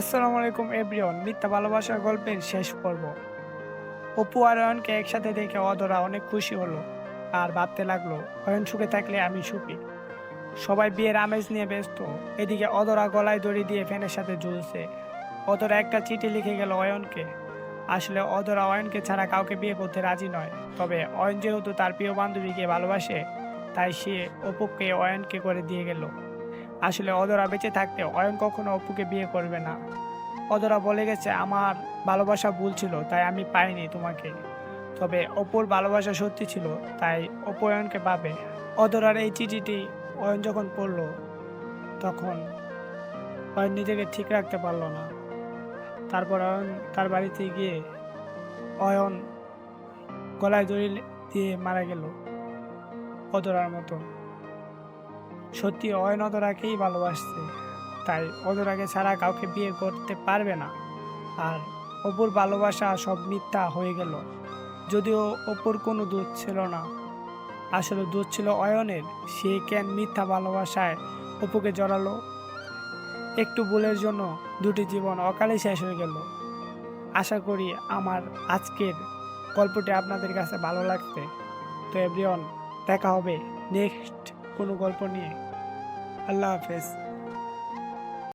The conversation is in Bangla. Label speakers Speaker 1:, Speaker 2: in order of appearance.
Speaker 1: আসসালামু আলাইকুম এভরিওয়ান মিথ্যা ভালোবাসার গল্পের শেষ পর্ব। অপু আর অয়নকে একসাথে দেখে অধরা অনেক খুশি হলো আর ভাবতে লাগল অয়ন সুখে থাকলে আমি সুখী। সবাই বিয়ের আমেজ নিয়ে ব্যস্ত। এদিকে অধরা গলায় দড়ি দিয়ে ফ্যানের সাথে ঝুলছে। অধরা একটা চিঠি লিখে গেল অয়নকে। আসলে অধরা অয়নকে ছাড়া কাউকে বিয়ে করতে রাজি নয়। তবে অয়ন যেহেতু তার প্রিয় বান্ধবীকে ভালোবাসে, তাই সে অপুকে অয়নকে করে দিয়ে গেল। আসলে অদরা বেঁচে থাকতে অয়ন কখনো অপুকে বিয়ে করবে না। অদরা বলে গেছে, আমার ভালোবাসা ভুল ছিল, তাই আমি পাইনি তোমাকে। তবে অপুর ভালোবাসা সত্যি ছিল, তাই অপু অয়নকে পাবে। অদরার এই চিঠিটি অয়ন যখন পড়ল, তখন অয়ন নিজেকে ঠিক রাখতে পারল না। তারপর অয়ন তার বাড়িতে গিয়ে অয়ন গলায় দড়ি দিয়ে মারা গেল অদরার মতো সত্যি অয়ন অদরাকেই ভালোবাসছে। তাই অদরাকে ছাড়া কাউকে বিয়ে করতে পারবে না। আর অপুর ভালোবাসা সব মিথ্যা হয়ে গেল। যদিও অপুর কোনো দুধ ছিল না। আসলে দুধ ছিল অয়নের। সে কেন মিথ্যা ভালোবাসায় অপুকে জড়ালো? একটু ভুলের জন্য দুটি জীবন অকালে শেষ হয়ে গেল। আশা করি আমার আজকের গল্পটি আপনাদের কাছে ভালো লাগছে। তো এভরিওয়ান, দেখা হবে নেক্সট কোনো গল্প নিয়ে। আল্লাহ হাফেজ।